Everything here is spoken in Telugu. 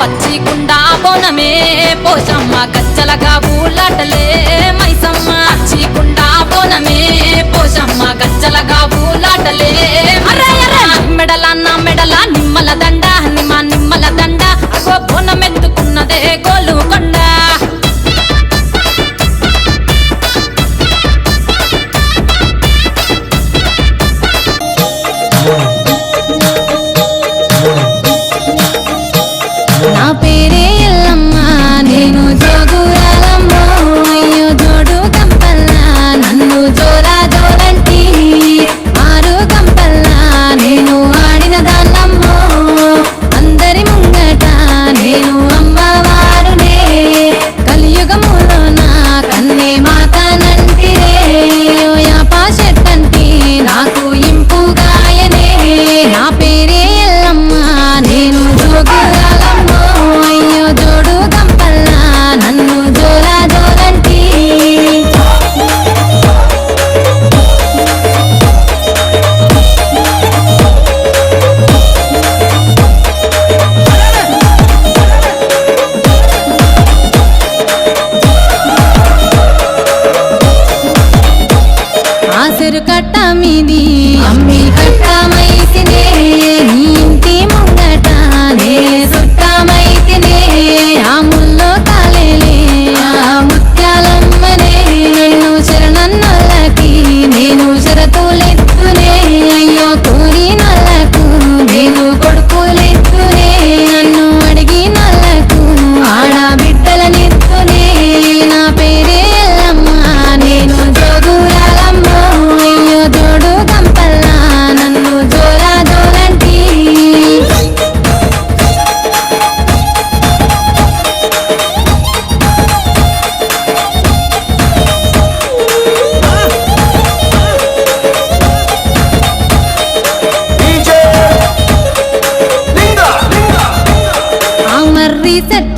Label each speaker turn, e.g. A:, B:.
A: పచ్చి గుండా బోనమే. పోషమ్మ గచ్చలగా ఊలాటలే మైసమ్మ. said